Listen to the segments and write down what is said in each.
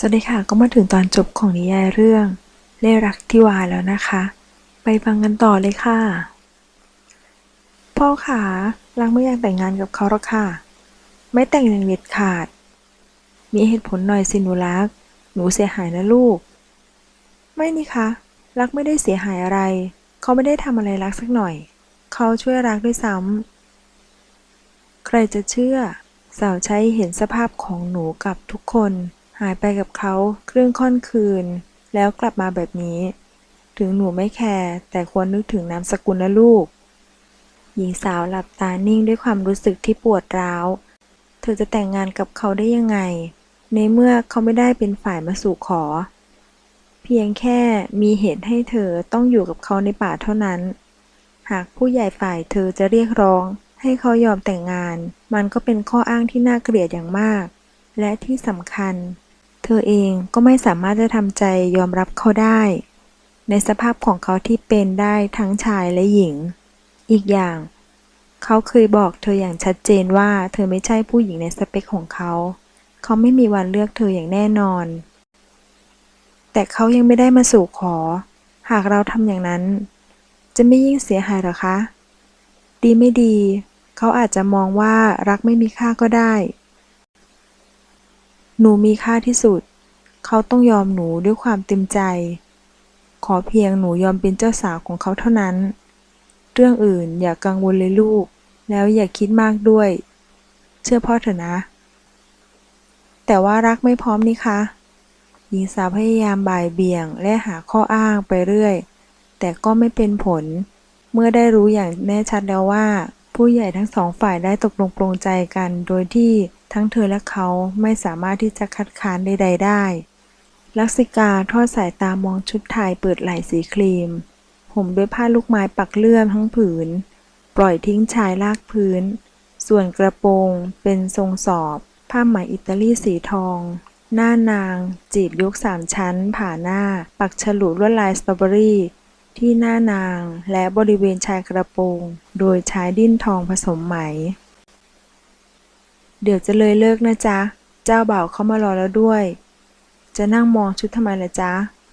สวัสดีค่ะก็มาถึงตอนจบของนิยายเรื่องเล่รักที่วายแล้วนะคะ ไปฟังกันต่อเลยค่ะ พ่อขารักไม่อยากแต่งงานกับเขาหรอกค่ะ ไม่แต่งอย่างเด็ดขาด มีเหตุผลหน่อยสิหนูรัก หนูเสียหายนะลูก ไม่นี่คะรักไม่ได้เสียหายอะไร เขาไม่ได้ทำอะไรรักสักหน่อย เขาช่วยรักด้วยซ้ำใครจะเชื่อสาวใช้เห็นสภาพของหนูกับทุกคน หายไปกับเขาครึ่งค่อนคืน แล้วกลับมาแบบนี้ ถึงหนูไม่แคร์แต่ควรนึกถึงนามสกุลนะลูก หญิงสาวหลับตานิ่งด้วยความรู้สึกที่ปวดร้าว เธอจะแต่งงานกับเขาได้ยังไง ในเมื่อเขาไม่ได้เป็นฝ่ายมาสู่ขอ เพียงแค่มีเหตุให้เธอต้องอยู่กับเขาในป่าเท่านั้น หากผู้ใหญ่ฝ่ายเธอจะเรียกร้องให้เขายอมแต่งงาน มันก็เป็นข้ออ้างที่น่าเกลียดอย่างมาก และที่สำคัญ เธอเองก็ไม่สามารถจะทำใจยอมรับเขาได้ ในสภาพของเขาที่เป็นได้ทั้งชายและหญิง อีกอย่าง เขาเคยบอกเธออย่างชัดเจนว่าเธอไม่ใช่ผู้หญิงในสเปคของเขา เขาไม่มีวันเลือกเธออย่างแน่นอน แต่เขายังไม่ได้มาสู่ขอ หากเราทำอย่างนั้น จะไม่ยิ่งเสียหายหรอคะ ดีไม่ดี เขาอาจจะมองว่ารักไม่มีค่าก็ได้ หนูมีค่าที่สุด เขาต้องยอมหนูด้วยความเต็มใจ ขอเพียงหนูยอมเป็นเจ้าสาวของเขาเท่านั้น เรื่องอื่นอย่ากังวลเลยลูก แล้วอย่าคิดมากด้วย เชื่อพ่อเถอะนะ แต่ว่ารักไม่พร้อมนี่คะหญิงสาวพยายามบ่ายเบี่ยงและหาข้ออ้างไปเรื่อย แต่ก็ไม่เป็นผล เมื่อได้รู้อย่างแน่ชัดแล้วว่า ผู้ใหญ่ทั้งสองฝ่ายได้ตกลงปรงใจกันโดยที่ ทั้งเธอและเขาไม่สามารถที่จะคัดค้านใดๆได้ ลักษิกาทอดสายตามองชุดไทยเปิดไหล่สีครีม ห่มด้วยผ้าลูกไม้ปักเลื่อมทั้งผืน ปล่อยทิ้งชายลากพื้น ส่วนกระโปรงเป็นทรงสอบ ผ้าไหมอิตาลีสีทอง หน้านาง จีบยกสามชั้น ผ่าหน้า ปักฉลุลวดลายสตรอเบอรี่ที่หน้านางและบริเวณชายกระโปรง โดยใช้ดิ้นทองผสมไหม เดี๋ยวจะเลยเลิกนะจ๊ะ เจ้าบ่าวเขามารอแล้วด้วย จะนั่งมองชุดทำไมล่ะจ๊ะ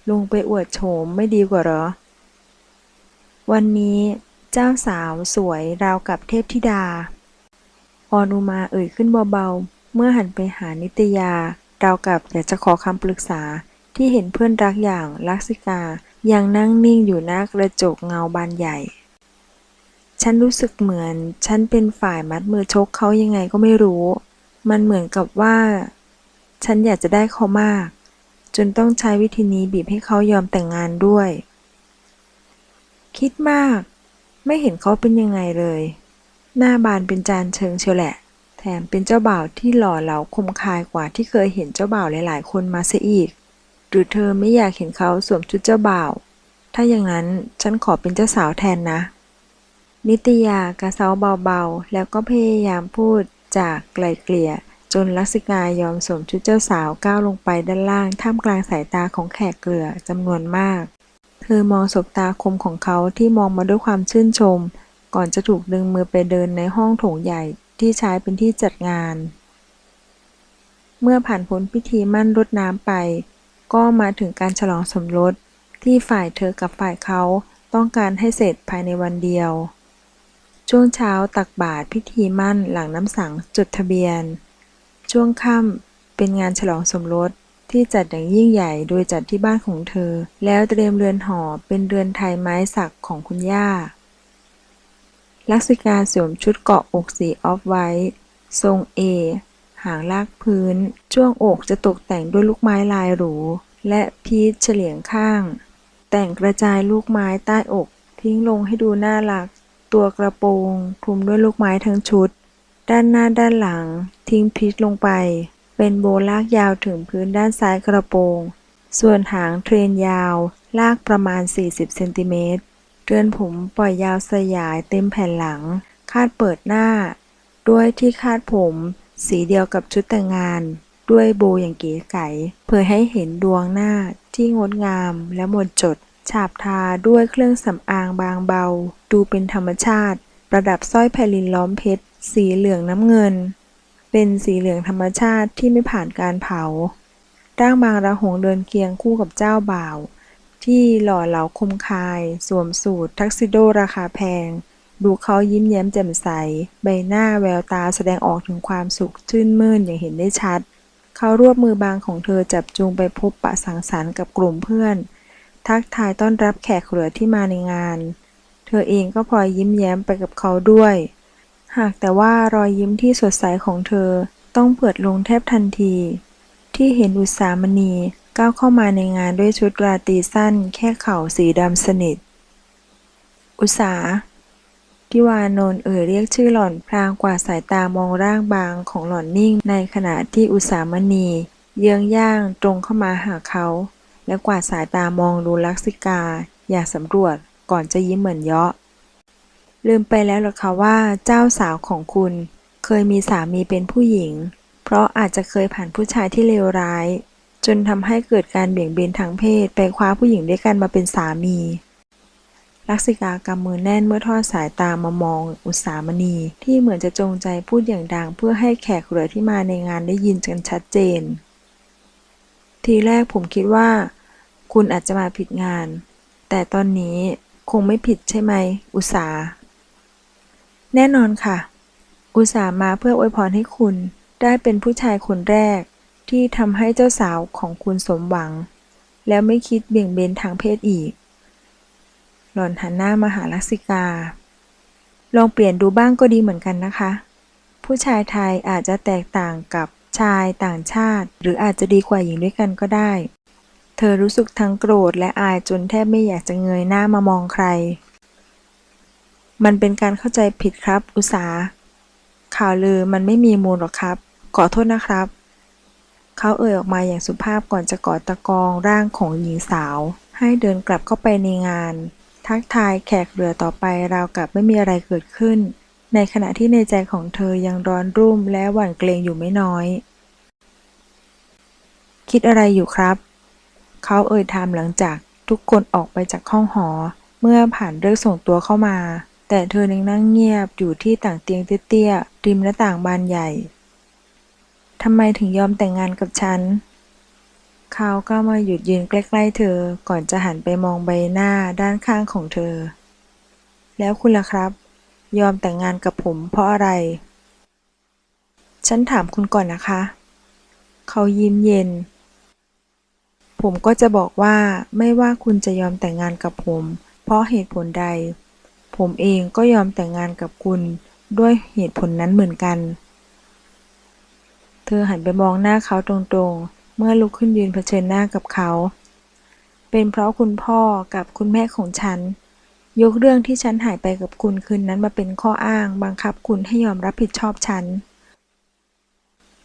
ลงไปอวดโฉมไม่ดีกว่าหรอ วันนี้เจ้าสาวสวยราวกับเทพธิดา ออนุมาเอ่ยขึ้นเบาๆ เมื่อหันไปหานิตยา ราวกับอยากจะขอคำปรึกษาที่เห็นเพื่อนรักอย่างลักษิกา ยังนั่งนิ่งอยู่หน้ากระจกเงาบานใหญ่ ฉันรู้สึกเหมือน ฉันเป็นฝ่ายมัดมือชกเขายังไงก็ไม่รู้ มันเหมือนกับว่า ฉันอยากจะได้เขามาก จนต้องใช้วิธีนี้บีบให้เขายอมแต่งงานด้วย คิดมาก ไม่เห็นเขาเป็นยังไงเลย หน้าบานเป็นจานเชิงเชียวแหละ แถมเป็นเจ้าบ่าวที่หล่อเหลาคมคายกว่าที่เคยเห็นเจ้าบ่าวหลาย ๆ คนมาเสียอีก หรือเธอไม่อยากเห็นเขาสวมชุดเจ้าบ่าว ถ้าอย่างนั้นฉันขอเป็นเจ้าสาวแทนนะ นิตยากระเซาเบาๆ แล้วก็พยายามพูดจากไกลเกลี่ย จนลักษิกายอมสวมชุดเจ้าสาวก้าวลงไปด้านล่าง ท่ามกลางสายตาของแขกเกลือจำนวนมาก เธอมองสบตาคมของเขาที่มองมาด้วยความชื่นชม ก่อนจะถูกดึงมือไปเดินในห้องโถงใหญ่ที่ใช้เป็นที่จัดงาน เมื่อผ่านพ้นพิธีมั่นรดน้ำไป ก็มาถึงการฉลองสมรสที่ฝ่ายเธอกับฝ่ายเขาต้องการให้เสร็จภายในวันเดียว ช่วงเช้าตักบาตรพิธีมั่นหลังน้ำสังจดทะเบียน ช่วงค่ำเป็นงานฉลองสมรสที่จัดอย่างยิ่งใหญ่โดยจัดที่บ้านของเธอ แล้วเตรียมเรือนหอเป็นเรือนไทยไม้สักของคุณย่า ลักษิกาสวมชุดเกาะอกสีออฟไวท์ทรงเอ หางลากพื้น ช่วงอกจะตกแต่งด้วยลูกไม้ลายหรู และพีชเฉลียงข้าง แต่งกระจายลูกไม้ใต้อกทิ้งลงให้ดูน่ารัก ตัวกระโปรงคลุมด้วยลูกไม้ทั้งชุด ด้านหน้าด้านหลัง ทิ้งพีชลงไป เป็นโบลากยาวถึงพื้นด้านซ้ายกระโปรง ส่วนหางเทรนยาว ลากประมาณ 40 เซนติเมตรเรือนผมปล่อยยาวสยายเต็มแผ่นหลัง คาดเปิดหน้า ด้วยที่คาดผม สีเดียวกับชุดแต่งงาน ด้วยโบอย่างเก๋ไก๋เพื่อให้เห็นดวงหน้าที่งดงามและหมดจด ฉาบทาด้วยเครื่องสำอางบางเบา ดูเป็นธรรมชาติ ประดับสร้อยแผ่นลินล้อมเพชร สีเหลืองน้ำเงิน เป็นสีเหลืองธรรมชาติที่ไม่ผ่านการเผา ร่างบางระหงเดินเคียงคู่กับเจ้าบ่าว ที่หล่อเหลาคมคาย สวมสูททักซิโดราคาแพง ดูเขายิ้มแย้มแจ่มใส ใบหน้าแววตาแสดงออกถึงความสุขชื่นมื่นอย่างเห็นได้ชัด เขารวบมือบางของเธอจับจูงไปพบปะสังสรรค์กับกลุ่มเพื่อน ทักทายต้อนรับแขกเหลือที่มาในงาน เธอเองก็พลอยยิ้มแย้มไปกับเขาด้วย หากแต่ว่ารอยยิ้มที่สดใสของเธอต้องเปิดลงแทบทันที ที่เห็นอุตสามณีก้าวเข้ามาในงานด้วยชุดราตรีสั้น แค่เข่าสีดำสนิท อุตสาทิวานนท์เอ่ยเรียกชื่อหล่อนพลางกวาดสายตามองร่างบางของหล่อนนิ่งในขณะที่อุสามณี เยื้องย่างตรงเข้ามาหาเขา และกวาดสายตามองดูลักษิกา อย่างสำรวจก่อนจะยิ้มเหมือนเยาะ ลืมไปแล้วหรอคะว่าเจ้าสาวของคุณ เคยมีสามีเป็นผู้หญิง เพราะอาจจะเคยผ่านผู้ชายที่เลวร้าย จนทำให้เกิดการเบี่ยงเบนทางเพศไปคว้าผู้หญิงด้วยกันมาเป็นสามี ลักษิกากำมือแน่นเมื่อทอดสายตามามองอุตสามณีที่เหมือนจะจงใจพูดอย่างดัง เพื่อให้แขกเหลือที่มาในงานได้ยินกันชัดเจนทีแรกผมคิดว่า คุณอาจจะมาผิดงาน แต่ตอนนี้คงไม่ผิดใช่ไหม อุตสาแน่นอนค่ะ อุตสามาเพื่ออวยพรให้คุณได้เป็นผู้ชายคนแรก ที่ทำให้เจ้าสาวของคุณสมหวัง แล้วไม่คิดเบี่ยงเบนทางเพศอีก หล่อนหันหน้ามาหาลักษิกา ลองเปลี่ยนดูบ้างก็ดีเหมือนกันนะคะ ผู้ชายไทยอาจจะแตกต่างกับชายต่างชาติ หรืออาจจะดีกว่าหญิงด้วยกันก็ได้ เธอรู้สึกทั้งโกรธและอายจนแทบไม่อยากจะเงยหน้ามามองใคร มันเป็นการเข้าใจผิดครับ อุสา ข่าวลือมันไม่มีมูลหรอกครับ ขอโทษนะครับ เขาเอ่ยออกมาอย่างสุภาพก่อนจะกอดตะกองร่างของหญิงสาว ให้เดินกลับเข้าไปในงาน ทักทายแขกเรือต่อไปราวกับไม่มีอะไรเกิดขึ้น ในขณะที่ในใจของเธอยังร้อนรุ่มและหวั่นเกรงอยู่ไม่น้อย คิดอะไรอยู่ครับ เขาเอ่ยถามหลังจากทุกคนออกไปจากห้องหอ เมื่อผ่านเลิกส่งตัวเข้ามา แต่เธอยังนั่งเงียบอยู่ที่ต่างเตียงเตี้ยๆริมหน้าต่างบานใหญ่ทำไมถึงยอมแต่งงานกับฉัน เขาก็มาหยุดยืนใกล้ๆเธอก่อนจะหันไปมองใบหน้าด้านข้างของเธอ แล้วคุณล่ะครับ ยอมแต่งงานกับผมเพราะอะไร ฉันถามคุณก่อนนะคะ เขายิ้มเย็น ผมก็จะบอกว่าไม่ว่าคุณจะยอมแต่งงานกับผม เพราะเหตุผลใด ผมเองก็ยอมแต่งงานกับคุณด้วยเหตุผลนั้นเหมือนกัน เธอหันไปมองหน้าเขาตรงๆ เมื่อลุกขึ้นยืนเผชิญหน้ากับเขา เป็นเพราะคุณพ่อกับคุณแม่ของฉัน ยกเรื่องที่ฉันหายไปกับคุณคืนนั้นมาเป็นข้ออ้างบังคับคุณให้ยอมรับผิดชอบฉัน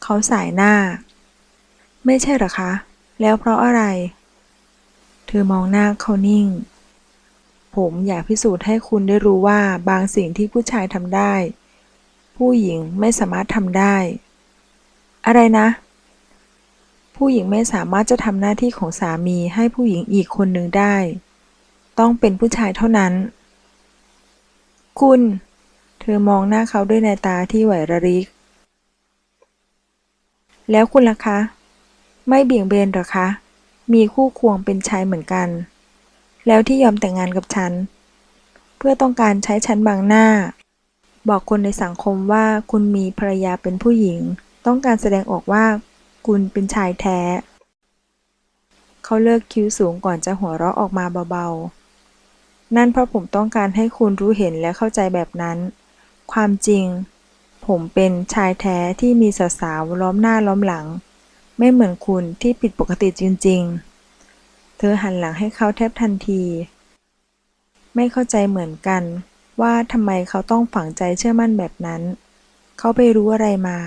เขาสายหน้า ไม่ใช่หรอคะ แล้วเพราะอะไร เธอมองหน้าเขานิ่ง ผมอยากพิสูจน์ให้คุณได้รู้ว่าบางสิ่งที่ผู้ชายทำได้ ผู้หญิงไม่สามารถทำได้ อะไรนะ ผู้หญิงไม่สามารถจะทำหน้าที่ของสามีให้ผู้หญิงอีกคนหนึ่งได้ ต้องเป็นผู้ชายเท่านั้น คุณ เธอมองหน้าเขาด้วยในตาที่ไหวระริก แล้วคุณล่ะคะ ไม่เบี่ยงเบนหรอคะ มีคู่ควงเป็นชายเหมือนกัน แล้วที่ยอมแต่งงานกับฉัน เพื่อต้องการใช้ฉันบังหน้า บอกคนในสังคมว่าคุณมีภรรยาเป็นผู้หญิง ต้องการแสดงออกว่าคุณเป็นชายแท้ เขาเลิกคิ้วสูงก่อนจะหัวเราะออกมาเบาๆ นั่นเพราะผมต้องการให้คุณรู้เห็นและเข้าใจแบบนั้น ความจริง ผมเป็นชายแท้ที่มีสาวๆล้อมหน้าล้อมหลัง ไม่เหมือนคุณที่ผิดปกติจริงๆ เธอหันหลังให้เขาแทบทันที ไม่เข้าใจเหมือนกันว่าทำไมเขาต้องฝังใจเชื่อมั่นแบบนั้น เขาไปรู้อะไรมา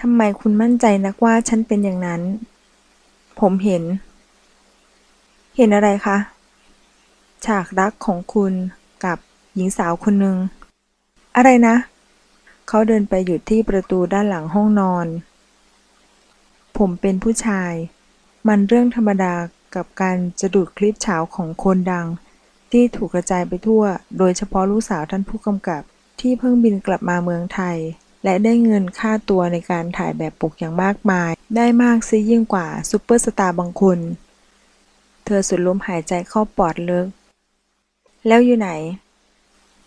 ทำไมคุณมั่นใจนักว่าฉันเป็นอย่างนั้น ผมเห็น เห็นอะไรคะ ฉากรักของคุณกับหญิงสาวคนหนึ่ง อะไรนะ เขาเดินไปหยุดที่ประตูด้านหลังห้องนอน ผมเป็นผู้ชาย มันเรื่องธรรมดากับการจะดูดคลิปเฉาของคนดัง ที่ถูกกระจายไปทั่ว โดยเฉพาะลูกสาวท่านผู้กำกับ ที่เพิ่งบินกลับมาเมืองไทย และได้เงินค่าตัวในการถ่ายแบบปกอย่างมากมาย ได้มากซิยิ่งกว่าซูเปอร์สตาร์บางคน เธอสุดลมหายใจเข้าปอดเลึกแล้วอยู่ไหน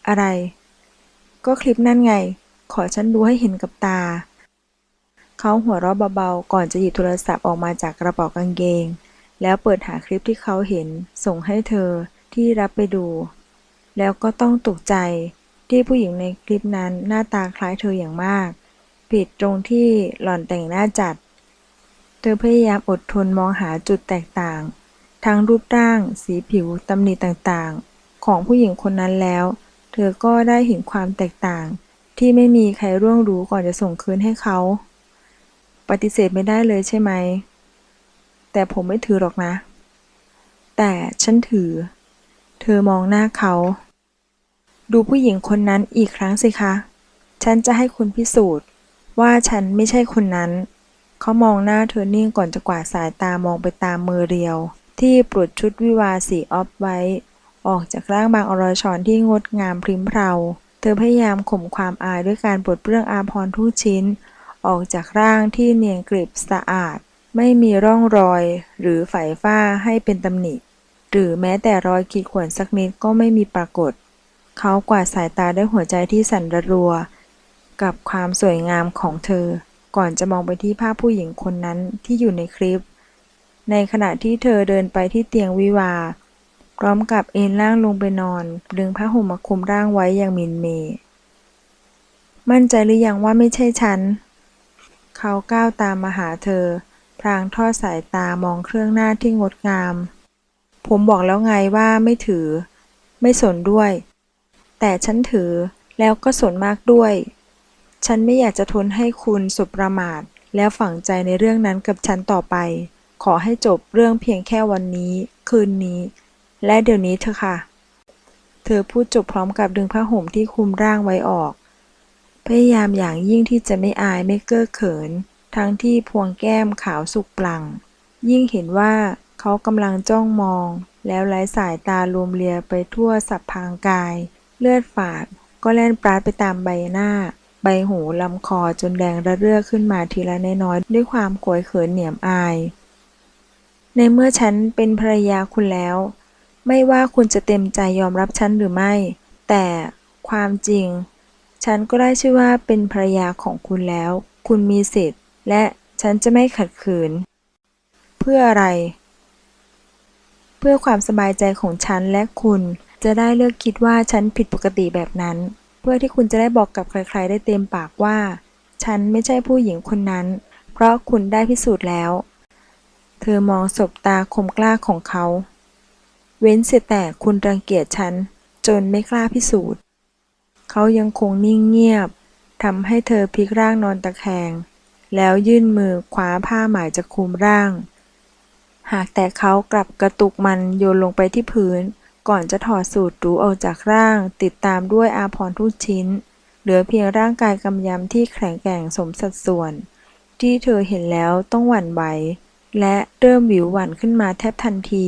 อะไร ก็คลิปนั่นไง ขอฉันดูให้เห็นกับตา เขาหัวเราะเบาๆ ก่อนจะหยิบโทรศัพท์ออกมาจากกระเป๋ากางเกง แล้วเปิดหาคลิปที่เขาเห็น ส่งให้เธอที่รับไปดู แล้วก็ต้องตกใจที่ผู้หญิงในคลิปนั้นหน้าตาคล้ายเธออย่างมาก ผิดตรงที่หล่อนแต่งหน้าจัด เธอพยายามอดทนมองหาจุดแตกต่าง ทั้งรูปร่าง สีผิวตำหนิต่างๆ ของผู้หญิงคนนั้นแล้ว เธอก็ได้เห็นความแตกต่าง ที่ไม่มีใครร่วงรู้ก่อนจะส่งคืนให้เขา ปฏิเสธไม่ได้เลยใช่ไหม แต่ผมไม่ถือหรอกนะ แต่ฉันถือ เธอมองหน้าเขา ดูผู้หญิงคนนั้นอีกครั้งสิคะ ฉันจะให้คุณพิสูจน์ ว่าฉันไม่ใช่คนนั้น เขามองหน้าเธอนิ่งก่อนจะกวาดสายตามองไปตามมือเรียว ที่ปลดชุดวิวาสีออฟไว้ ออกจากร่างบางอรชรที่งดงามพริ้มเพรา เธอพยายามข่มความอายด้วยการปลดเปลื้องอาภรทุกชิ้น ออกจากร่างที่เนียนกริบสะอาด ไม่มีร่องรอยหรือไฝฝ้าให้เป็นตำหนิ หรือแม้แต่รอยขีดข่วนสักนิดก็ไม่มีปรากฏ เขากวาดสายตาด้วยหัวใจที่สั่นระรัว กับความสวยงามของเธอ ก่อนจะมองไปที่ภาพผู้หญิงคนนั้นที่อยู่ในคลิป ในขณะที่เธอเดินไปที่เตียงวิวา พร้อมกับเอนร่างลงไปนอน ดึงผ้าห่มมาคลุมร่างไว้อย่างมินเม มั่นใจหรือยังว่าไม่ใช่ฉัน เขาก้าวตามมาหาเธอพรางทอดสายตามองเครื่องหน้าที่งดงาม ผมบอกแล้วไงว่าไม่ถือ ไม่สนด้วย แต่ฉันถือแล้วก็สนมากด้วย ฉันไม่อยากจะทนให้คุณสุประมาท แล้วฝังใจในเรื่องนั้นกับฉันต่อไป ขอให้จบเรื่องเพียงแค่วันนี้ คืนนี้ และเดี๋ยวนี้เถอะค่ะ เธอพูดจบพร้อมกับดึงผ้าห่มที่คลุมร่างไว้ออก พยายามอย่างยิ่งที่จะไม่อายไม่เก้อเขิน ทั้งที่พวงแก้มขาวสุกปลัง ยิ่งเห็นว่าเขากำลังจ้องมอง แล้วไร้สายตารวมเลียไปทั่วสับพางกาย เลือดฝาดก็แล่นปราดไปตามใบหน้า ใบหูลำคอจนแดงระเรื่อขึ้นมาทีละน้อยๆด้วยความโกยเขินเหนียมอาย ในเมื่อฉันเป็นภรรยาคุณแล้ว ไม่ว่าคุณจะเต็มใจยอมรับฉันหรือไม่ แต่ความจริง ฉันก็ได้ชื่อว่าเป็นภรรยาของคุณแล้ว คุณมีสิทธิ์ และฉันจะไม่ขัดขืน เพื่ออะไร เพื่อความสบายใจของฉันและคุณจะได้เลือกคิดว่าฉันผิดปกติแบบนั้น เพื่อที่คุณจะได้บอกกับใคร ๆ ได้เต็มปากว่า ฉันไม่ใช่ผู้หญิงคนนั้น เพราะคุณได้พิสูจน์แล้ว เธอมองสบตาคมกล้าของเขา เว้นเสียแต่คุณรังเกียจฉัน จนไม่กล้าพิสูจน์ เขายังคงนิ่งเงียบทำให้เธอพลิกร่างนอนตะแคง แล้วยื่นมือคว้าผ้าหมายจากคลุมร่าง หากแต่เขากลับกระตุกมันโยนลงไปที่พื้น ก่อนจะถอดสูตรรูออกจากร่าง ติดตามด้วยอาภรทุกชิ้น เหลือเพียงร่างกายกำยำที่แข็งแกร่งสมสัดส่วน ที่เธอเห็นแล้วต้องหวั่นไหวและเริ่มหวิวหวั่นขึ้นมาแทบทันที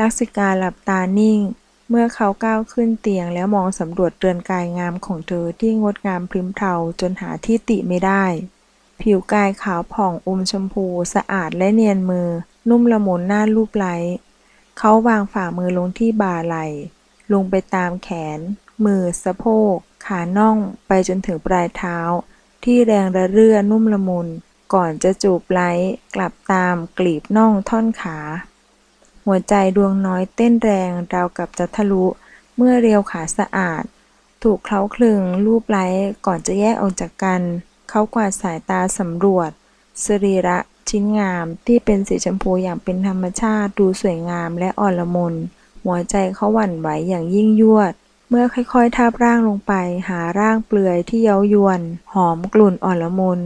ลักษิกาหลับตานิ่ง เมื่อเขาก้าวขึ้นเตียงแล้วมองสำรวจเรือนกายงามของเธอที่งดงามพริ้มเพราจนหาที่ติไม่ได้ ผิวกายขาวผ่องอมชมพูสะอาดและเนียนมือ นุ่มละมุนน่าลูบไล้เขาวางฝ่ามือลงที่บ่าไหล่ ลงไปตามแขน มือสะโพก ขาน่องไปจนถึงปลายเท้า ที่แรงระเรื่อนุ่มละมุน ก่อนจะจูบไล้กลับตามกลีบน่องท่อนขา หัวใจดวงน้อยเต้นแรงราวกับจะทะลุ เมื่อเรียวขาสะอาด ถูกเคล้าคลึงรูปไล้ก่อนจะแยกออกจากกัน เขากวาดสายตาสำรวจ สรีระชิ้นงามที่เป็นสีชมพูอย่างเป็นธรรมชาติดูสวยงามและอ่อนละมุน หัวใจเขาหวั่นไหวอย่างยิ่งยวด เมื่อค่อยๆทาบร่างลงไป หาร่างเปลือยที่เย้ายวน หอมกลุ่นอ่อนละมุน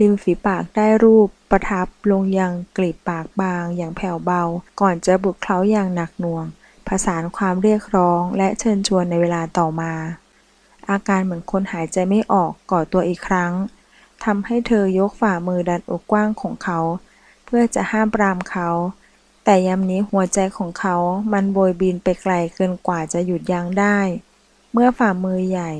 ริมฝีปากได้รูป ประทับลงยังกลีบปากบางอย่างแผ่วเบา ก่อนจะบุกเคล้าอย่างหนักหน่วง ผสานความเรียกร้องและเชิญชวนในเวลาต่อมา อาการเหมือนคนหายใจไม่ออกก่อตัวอีกครั้งทำให้เธอยกฝ่ามือดันอกกว้างของเขา เพื่อจะห้ามปรามเขา แต่ยามนี้หัวใจของเขามันโบยบินไปไกลเกินกว่าจะหยุดยั้งได้ เมื่อฝ่ามือใหญ่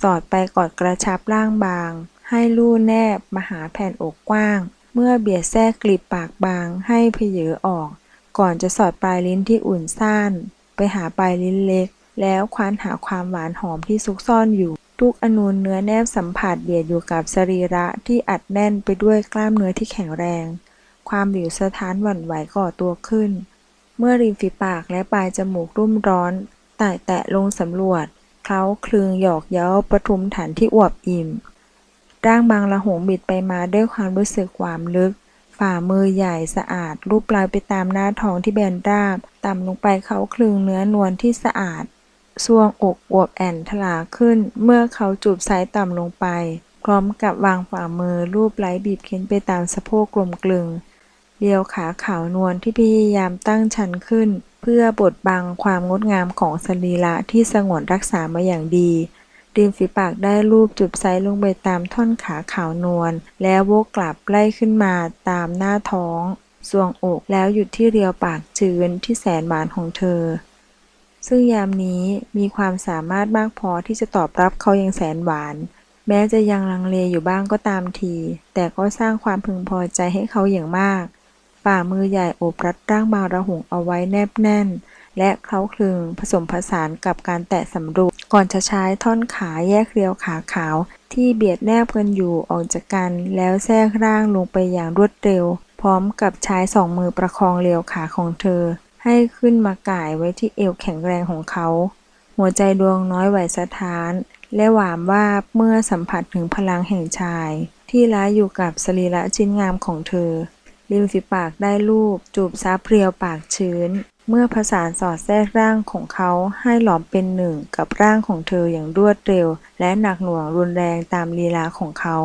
สอดไปกอดกระชับร่างบาง ให้ลู่แนบมาหาแผ่นอกกว้าง เมื่อเบียดแทรกกลีบปากบางให้เพเยอออก ก่อนจะสอดปลายลิ้นที่อุ่นซ่าน ไปหาปลายลิ้นเล็ก แล้วคว้านหาความหวานหอมที่ซุกซ่อนอยู่ ทุกอนูเนื้อแนบสัมผัสเบียดอยู่กับสรีระที่อัดแน่นไปด้วยกล้ามเนื้อที่แข็งแรง ความหิวสะท้านหวั่นไหวก่อตัวขึ้น เมื่อริมฝีปากและปลายจมูกรุ่มร้อนไต่แตะลงสำรวจเคล้าคลึงหยอกเย้าประทุมฐานที่อวบอิ่ม ร่างบางละหงบิดไปมาด้วยความรู้สึกหวามลึก ฝ่ามือใหญ่สะอาด รูปลายไปตามหน้าท้องที่แบนราบ ต่ำลงไปเขาคลึงเนื้อนวลที่สะอาดซวงอกอวบแอนทลาขึ้น เมื่อเขาจูบซ้ายต่ำลงไป พร้อมกับวางฝ่ามือรูปไล้บีบเค้นไปตามสะโพกกลมกลึงเดียวขาขาวนวลที่พยายามตั้งชันขึ้น เพื่อบดบังความงดงามของสรีระที่สงวนรักษามาอย่างดี ริมฝีปากได้รูปจุบไซลงไปตามท่อนขาขาวนวลแล้ววกกลับไล่ขึ้นมาตามหน้าท้องสวงอกแล้วหยุดที่เรียวปากจืนที่แสนหวานของเธอ ซึ่งยามนี้มีความสามารถมากพอที่จะตอบรับเขาอย่างแสนหวาน แม้จะยังลังเลอยู่บ้างก็ตามที แต่ก็สร้างความพึงพอใจให้เขาอย่างมาก ฝ่ามือใหญ่โอบรัดร่างบางระหงเอาไว้แนบแน่น และเคล้าคลึงผสมผสานกับการแตะสำรวจ ก่อนจะใช้ท่อนขาแยกเรียวขาขาว ที่เบียดแนบกันอยู่ออกจากกัน แล้วแทรกร่างลงไปอย่างรวดเร็ว พร้อมกับใช้สองมือประคองเรียวขาของเธอ ให้ขึ้นมาก่ายไว้ที่เอวแข็งแรงของเขา หัวใจดวงน้อยไหวสะท้าน และหวามว่าเมื่อสัมผัสถึงพลังแห่งชาย ที่ล้าอยู่กับสรีระชิ้นงามของเธอริมฝีปากได้ลูบจูบซับเรียวปากชื้น เมื่อผสานสอดแทรกร่างของเขาให้หลอมเป็นหนึ่งกับร่างของเธออย่างรวดเร็ว และหนักหน่วงรุนแรงตามลีลาของเขา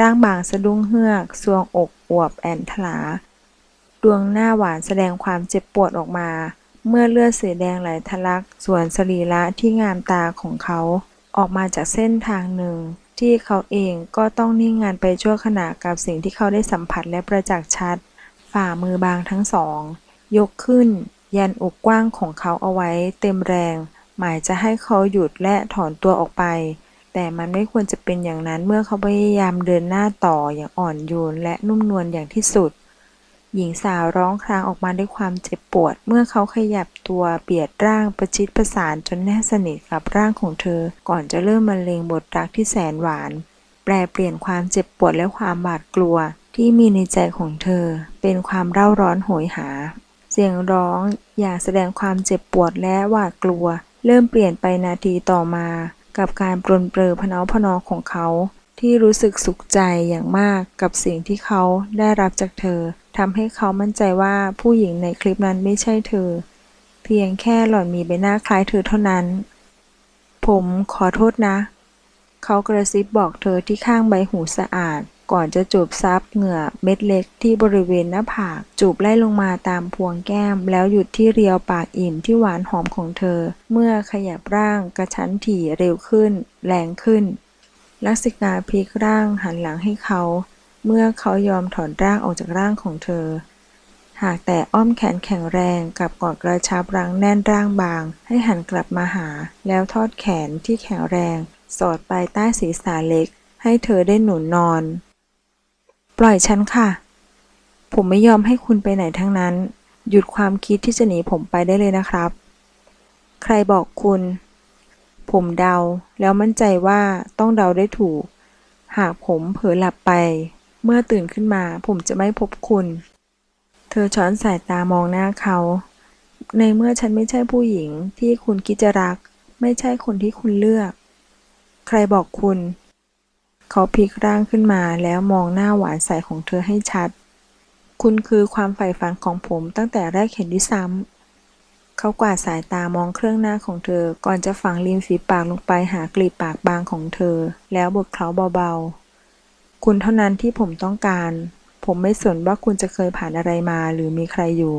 ร่างบางสะดุ้งเฮือกสวงอกอวบแอนทลา ดวงหน้าหวานแสดงความเจ็บปวดออกมา เมื่อเลือดสีแดงไหลทะลัก ส่วนสรีระที่งามตาของเขา ออกมาจากเส้นทางหนึ่ง ที่เขาเองก็ต้องนิ่งงานไปชั่วขณะกับสิ่งที่เขาได้สัมผัสและประจักษ์ชัด ฝ่ามือบางทั้งสอง ยกขึ้น ยันอกกว้างของเขาเอาไว้เต็มแรง หมายจะให้เขาหยุดและถอนตัวออกไป แต่มันไม่ควรจะเป็นอย่างนั้นเมื่อเขาพยายามเดินหน้าต่ออย่างอ่อนโยนและนุ่มนวลอย่างที่สุด หญิงสาวร้องครางออกมาด้วยความเจ็บปวด เมื่อเขาขยับตัวเบียดร่างประชิดประสานจนแนบสนิทกับร่างของเธอ ก่อนจะเริ่มบรรเลงบทรักที่แสนหวาน แปลเปลี่ยนความเจ็บปวดและความหวาดกลัวที่มีในใจของเธอ เป็นความเร่าร้อนโหยหา เสียงร้อง อย่าแสดงความเจ็บปวดและหวาดกลัว เริ่มเปลี่ยนไปนาทีต่อมา กับการปรนเปรอพเนาพนอของเขา ที่รู้สึกสุขใจอย่างมากกับสิ่งที่เขาได้รับจากเธอทำให้เขามั่นใจว่าผู้หญิงในคลิปนั้นไม่ใช่เธอ เพียงแค่หล่อนมีใบหน้าคล้ายเธอเท่านั้น ผมขอโทษนะ เขากระซิบบอกเธอที่ข้างใบหูสะอาด ก่อนจะจูบซับเหงื่อเม็ดเล็กที่บริเวณหน้าผาก จูบไล่ลงมาตามพวงแก้ม แล้วหยุดที่เรียวปากอิ่มที่หวานหอมของเธอ เมื่อขยับร่างกระชั้นถี่เร็วขึ้น แรงขึ้น ลักษิกาพลิกร่างหันหลังให้เขา เมื่อเขายอมถอนร่างออกจากร่างของเธอ หากแต่อ้อมแขนแข็งแรงกับกอดกระชับรังแน่นร่างบาง ให้หันกลับมาหา แล้วทอดแขนที่แข็งแรง สอดไปใต้ศีรษะเล็ก ให้เธอได้หนุนนอน ปล่อยฉันค่ะ ผมไม่ยอมให้คุณไปไหนทั้งนั้น หยุดความคิดที่จะหนีผมไปได้เลยนะครับ ใครบอกคุณ ผมเดาแล้วมั่นใจว่าต้องเดาได้ถูก หากผมเผลอหลับไป เมื่อตื่นขึ้นมาผมจะไม่พบคุณ เธอช้อนสายตามองหน้าเขา ในเมื่อฉันไม่ใช่ผู้หญิงที่คุณคิดจะรัก ไม่ใช่คนที่คุณเลือก ใครบอกคุณ เขาพลิกร่างขึ้นมาแล้วมองหน้าหวานใสของเธอให้ชัด คุณคือความใฝ่ฝันของผมตั้งแต่แรกเห็นด้วยซ้ำ เขากวาดสายตามองเครื่องหน้าของเธอ ก่อนจะฝังริมฝีปากลงไปหากลีบปากบางของเธอ แล้วบดเคล้าเบาๆ คุณเท่านั้นที่ผมต้องการ ผมไม่สนว่าคุณจะเคยผ่านอะไรมาหรือมีใครอยู่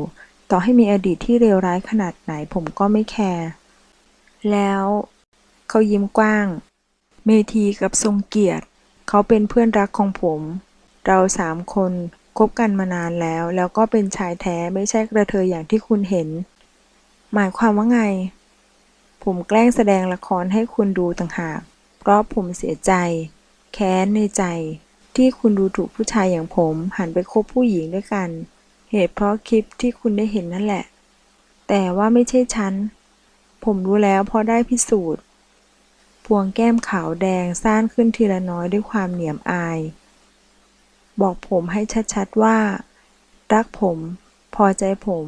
ต่อให้มีอดีตที่เลวร้ายขนาดไหนผมก็ไม่แคร์ แล้ว เขายิ้มกว้าง เมธีกับทรงเกียรติ เขาเป็นเพื่อนรักของผม เราสามคนคบกันมานานแล้ว แล้วก็เป็นชายแท้ไม่ใช่กระเทยอย่างที่คุณเห็น หมายความว่าไง ผมแกล้งแสดงละครให้คุณดูต่างหาก เพราะผมเสียใจ แค้นในใจ ที่คุณดูถูกผู้ชายอย่างผม หันไปคบผู้หญิงด้วยกัน เหตุเพราะคลิปที่คุณได้เห็นนั่นแหละ แต่ว่าไม่ใช่ฉัน ผมรู้แล้วเพราะได้พิสูจน์ พวงแก้มขาวแดงซ่านขึ้นทีละน้อยด้วยความเหนียมอาย บอกผมให้ชัดๆว่า รักผม พอใจผม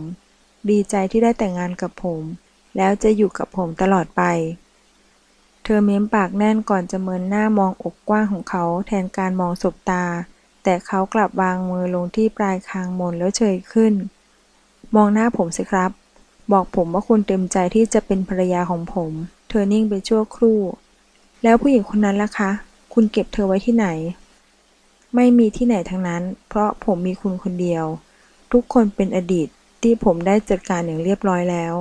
ดีใจที่ได้แต่งงานกับผม แล้วจะอยู่กับผมตลอดไป เธอเม้มปากแน่นก่อนจะเมินหน้ามองอกกว้างของเขาแทนการมองสบตา แต่เขากลับวางมือลงที่ปลายคางมนแล้วเฉยขึ้น มองหน้าผมสิครับ บอกผมว่าคุณเต็มใจที่จะเป็นภรรยาของผม เธอนิ่งไปชั่วครู่ แล้วผู้หญิงคนนั้นล่ะคะ คุณเก็บเธอไว้ที่ไหน ไม่มีที่ไหนทั้งนั้น เพราะผมมีคุณคนเดียว ทุกคนเป็นอดีตที่ผมได้จัดการอย่างเรียบร้อยแล้ว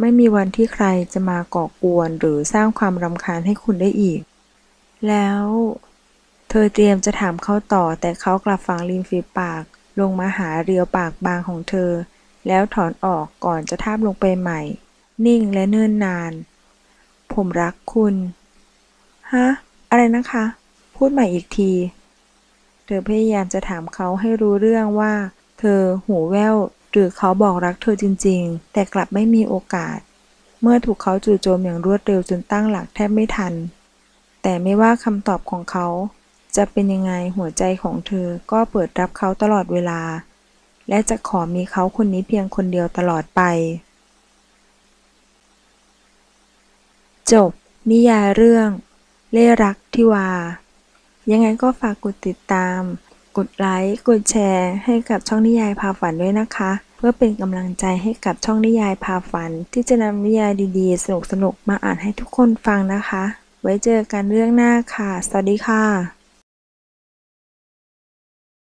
ไม่มีวันที่ใครจะมาก่อกวนหรือสร้างความรำคาญให้คุณได้อีก แล้ว เธอเตรียมจะถามเขาต่อ แต่เขากลับฝังริมฝีปาก ลงมาหาเรียวปากบางของเธอ แล้วถอนออกก่อนจะทาบลงไปใหม่ นิ่งและเนิ่นนาน ผมรักคุณ ฮะ อะไรนะคะ พูดใหม่อีกที เธอพยายามจะถามเขาให้รู้เรื่องว่า เธอหูแว่วหรือเขาบอกรักเธอจริง ๆ แต่กลับไม่มีโอกาส เมื่อถูกเขาจู่โจมอย่างรวดเร็วจนตั้งหลักแทบไม่ทัน แต่ไม่ว่าคำตอบของเขา จะเป็นยังไงหัวใจของเธอก็เปิดรับเขาตลอดเวลา และจะขอมีเขาคนนี้เพียงคนเดียวตลอดไป จบ นิยายเรื่อง เล่รักทิวา ยังไงก็ฝากกดติดตาม กดไลค์ กดแชร์ ให้กับช่องนิยายพาฝันด้วยนะคะ เพื่อเป็นกำลังใจให้กับช่องนิยายพาฝัน ที่จะนำนิยายดีๆ สนุกๆ มาอ่านให้ทุกคนฟังนะคะ ไว้เจอกันเรื่องหน้าค่ะ สวัสดีค่ะ